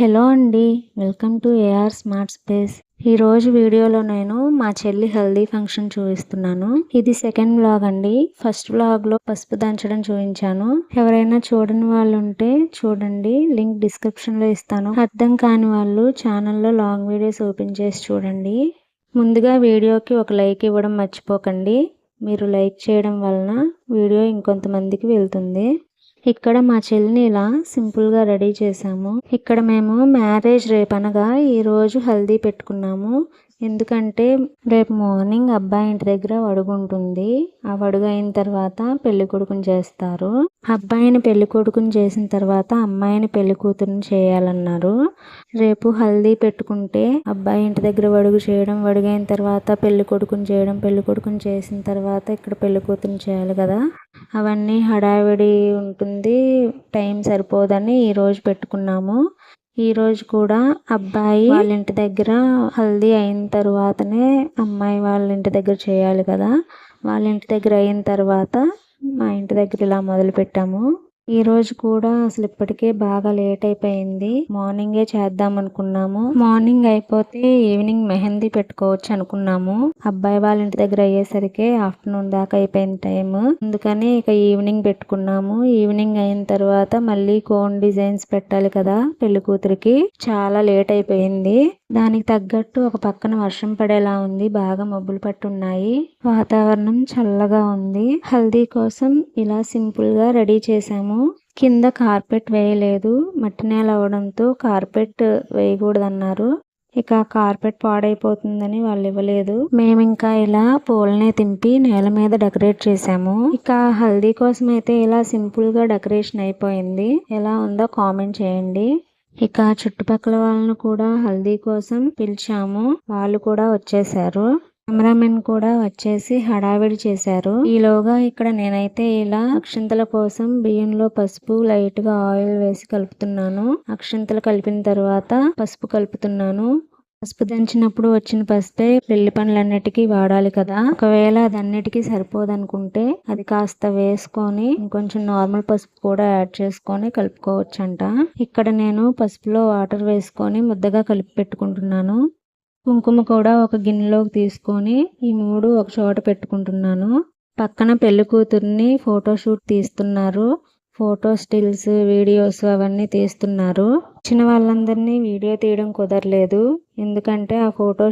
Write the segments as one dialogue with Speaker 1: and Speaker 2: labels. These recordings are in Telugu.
Speaker 1: హలో అండి welcome to AR smart space. ఈ రోజు వీడియోలో నేను మా చెల్లి హెల్దీ ఫంక్షన్ చూపిస్తున్నాను. ఇది సెకండ్ బ్లాగ్ అండి. ఫస్ట్ బ్లాగ్లో పసుపు దంచడం చూపించాను. ఎవరైనా చూడని వాళ్ళు ఉంటే చూడండి లింక్ డిస్క్రిప్షన్లో ఇస్తాను. అర్థం కాని వాళ్ళు ఛానల్లో లాంగ్ వీడియోస్ ఓపెన్ చేసి చూడండి. ముందుగా వీడియోకి ఒక లైక్ ఇవ్వడం మర్చిపోకండి. మీరు లైక్ చేయడం వలన వీడియో ఇంకొంతమందికి వెళ్తుంది. ఇక్కడ మా చెల్లిని ఇలా సింపుల్గా రెడీ చేసాము ఇక్కడ మేము మ్యారేజ్ రేపు అనగా ఈరోజు హల్దీ పెట్టుకున్నాము. ఎందుకంటే రేపు మార్నింగ్ అబ్బాయి ఇంటి దగ్గర వడుగు ఉంటుంది ఆ వడుగు అయిన తర్వాత పెళ్ళి కొడుకుని చేస్తారు. అబ్బాయిని పెళ్ళి కొడుకుని చేసిన తర్వాత అమ్మాయిని పెళ్ళి కూతురుని చేయాలన్నారు. రేపు హల్దీ పెట్టుకుంటే అబ్బాయి ఇంటి దగ్గర వడుగు చేయడం వడుగైన తర్వాత పెళ్ళి కొడుకుని చేయడం పెళ్ళి కొడుకుని చేసిన తర్వాత ఇక్కడ పెళ్ళి కూతురుని చేయాలి కదా. అవన్నీ హడావిడి ఉంటుంది. టైం సరిపోదని ఈరోజు పెట్టుకున్నాము. ఈ రోజు కూడా అబ్బాయి వాళ్ళ ఇంటి దగ్గర హల్దీ అయిన తర్వాతనే అమ్మాయి వాళ్ళ ఇంటి దగ్గర చేయాలి కదా. వాళ్ళ ఇంటి దగ్గర అయిన తర్వాత మా ఇంటి దగ్గర ఇలా మొదలు పెట్టాము ఈ రోజు కూడా అసలు ఇప్పటికే బాగా లేట్ అయిపోయింది. మార్నింగే చేద్దాం అనుకున్నాము. మార్నింగ్ అయిపోతే ఈవినింగ్ మెహందీ పెట్టుకోవచ్చు అనుకున్నాము. అబ్బాయి వాళ్ళ ఇంటి దగ్గర అయ్యేసరికి ఆఫ్టర్నూన్ దాకా అయిపోయిన టైం అందుకని ఇక ఈవినింగ్ పెట్టుకున్నాము. ఈవినింగ్ అయిన తర్వాత మళ్ళీ కోన్ డిజైన్స్ పెట్టాలి కదా పెళ్ళి కూతురికి చాలా లేట్ అయిపోయింది. దానికి తగ్గట్టు ఒక పక్కన వర్షం పడేలా ఉంది. బాగా మబ్బులు పట్టున్నాయి. వాతావరణం చల్లగా ఉంది. హల్దీ కోసం ఇలా సింపుల్గా రెడీ చేసాము కింద కార్పెట్ వేయలేదు. మట్టి నేల అవడంతో కార్పెట్ వేయకూడదన్నారు. ఇక కార్పెట్ పాడైపోతుందని వాళ్ళు ఇవ్వలేదు. మేము ఇంకా ఇలా పూలనే తింపి నేల మీద డెకరేట్ చేసాము ఇక హల్దీ కోసం అయితే ఇలా సింపుల్గా డెకరేషన్ అయిపోయింది. ఎలా ఉందో కామెంట్ చేయండి. ఇక చుట్టుపక్కల వాళ్ళను కూడా హల్దీ కోసం పిలిచాము. వాళ్ళు కూడా వచ్చేసారు కెమెరామెన్ కూడా వచ్చేసి హడావిడి చేశారు. ఈలోగా ఇక్కడ నేనైతే ఇలా అక్షింతల కోసం బియ్యంలో పసుపు లైట్గా ఆయిల్ వేసి కలుపుతున్నాను. అక్షింతలు కలిపిన తర్వాత పసుపు కలుపుతున్నాను. పసుపు దంచినప్పుడు వచ్చిన పసుపే పెళ్ళి పనులన్నిటికీ వాడాలి కదా. ఒకవేళ అది అన్నిటికీ సరిపోదనుకుంటే అది కాస్త వేసుకొని ఇంకొంచెం నార్మల్ పసుపు కూడా యాడ్ చేసుకొని కలుపుకోవచ్చంట. ఇక్కడ నేను పసుపులో వాటర్ వేసుకొని ముద్దగా కలిపి పెట్టుకుంటున్నాను. కుంకుమ కూడా ఒక గిన్నెలోకి తీసుకొని ఈ మూడు ఒక చోట పెట్టుకుంటున్నాను. పక్కన పెళ్ళి కూతుర్ని ఫోటోషూట్ తీస్తున్నారు. ఫోటో స్టిల్స్ వీడియోస్ అవన్నీ తీస్తున్నారు. వచ్చిన వాళ్ళందరినీ వీడియో తీయడం కుదరలేదు. ఎందుకంటే ఆ ఫోటో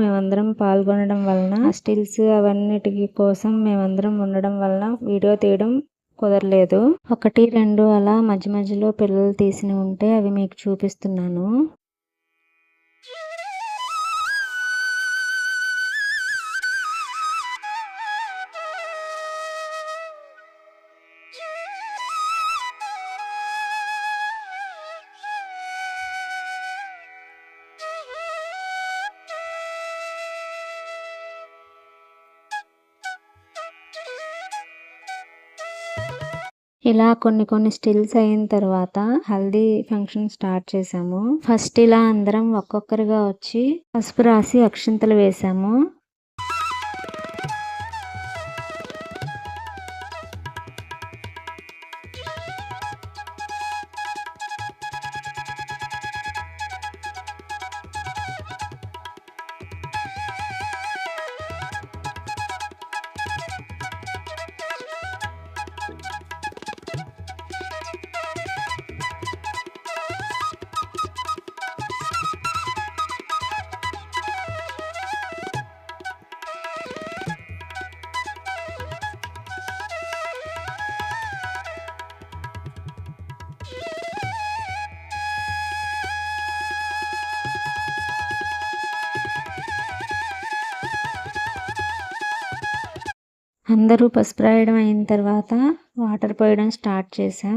Speaker 1: మేమందరం పాల్గొనడం వలన స్టిల్స్ అవన్నిటి కోసం మేమందరం ఉండడం వలన వీడియో తీయడం కుదరలేదు. ఒకటి రెండు అలా మధ్య మధ్యలో పిల్లలు తీసిన ఉంటే అవి మీకు చూపిస్తున్నాను. ఇలా కొన్ని కొన్ని స్టిల్స్ అయిన తర్వాత హల్దీ ఫంక్షన్ స్టార్ట్ చేసాము. ఫస్ట్ ఇలా అందరం ఒక్కొక్కరిగా వచ్చి పసుపు రాసి అక్షింతలు వేసాము. అందరూ పసుపు రాయడం అయిన తర్వాత వాటర్ పోయడం స్టార్ట్ చేసాం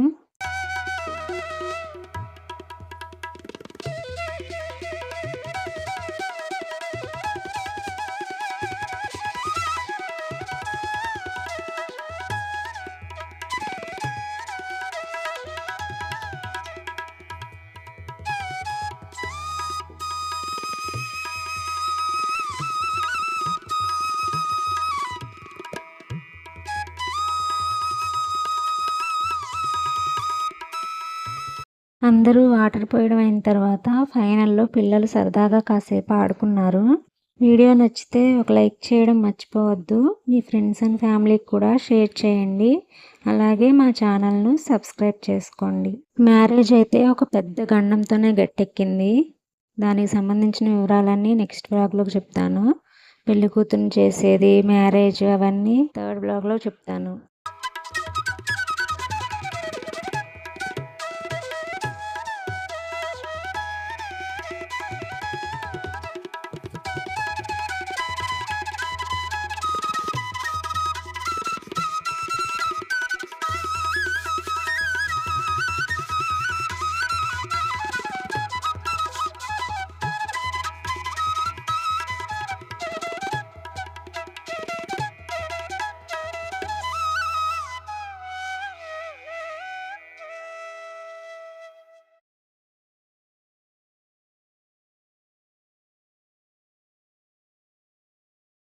Speaker 1: అందరూ వాటర్ పోయడం అయిన తర్వాత ఫైనల్లో పిల్లలు సరదాగా కాసేపు ఆడుకున్నారు. వీడియో నచ్చితే ఒక లైక్ చేయడం మర్చిపోవద్దు. మీ ఫ్రెండ్స్ అండ్ ఫ్యామిలీకి కూడా షేర్ చేయండి. అలాగే మా ఛానల్ను సబ్స్క్రైబ్ చేసుకోండి. మ్యారేజ్ అయితే ఒక పెద్ద గండంతోనే గట్టెక్కింది. దానికి సంబంధించిన వివరాలన్నీ నెక్స్ట్ బ్లాగ్లో చెప్తాను. పెళ్ళి కూతురు చేసేది మ్యారేజ్ అవన్నీ థర్డ్ బ్లాగ్లో చెప్తాను.